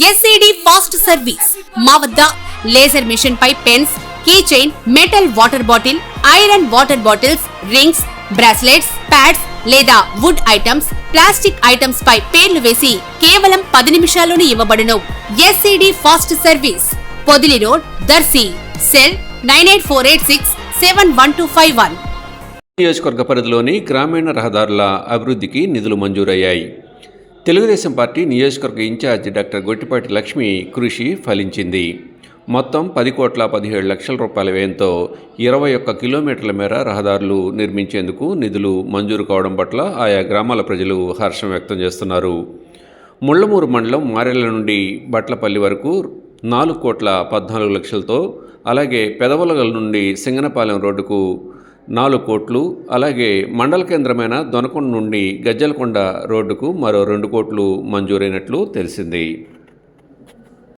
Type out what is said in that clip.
SAD fast service మా వద్ద laser machine పై pens key chain metal water bottle iron water bottles rings bracelets pads లేదా wood items plastic items పై పేర్లు వేసి కేవలం పది నిమిషాల్లోనే ఇవ్వబడును. SED fast service Podili road Darsi. Cell nine eight four eight six seven one two five one. నియోజకవర్గ పరిధిలోని గ్రామీణ రహదారుల అభివృద్ధికి నిధులు మంజూరయ్యాయి. తెలుగుదేశం పార్టీ నియోజకవర్గ ఇన్ఛార్జ్ డాక్టర్ గొట్టిపాటి లక్ష్మి కృషి ఫలించింది. మొత్తం పది కోట్ల పదిహేడు లక్షల రూపాయల వ్యయంతో ఇరవై ఒక్క కిలోమీటర్ల మేర రహదారులు నిర్మించేందుకు నిధులు మంజూరు కావడం పట్ల ఆయా గ్రామాల ప్రజలు హర్షం వ్యక్తం చేస్తున్నారు. ముళ్ళమూరు మండలం మారెళ్ళ నుండి బట్లపల్లి వరకు నాలుగు కోట్ల పద్నాలుగు లక్షలతో అలాగే పెదవలగల నుండి సింగనపాలెం రోడ్డుకు నాలుగు కోట్లు అలాగే మండల కేంద్రమైన దొనకొండ నుండి గజ్జలకొండ రోడ్డుకు మరో రెండు కోట్లు మంజూరైనట్లు తెలిసింది.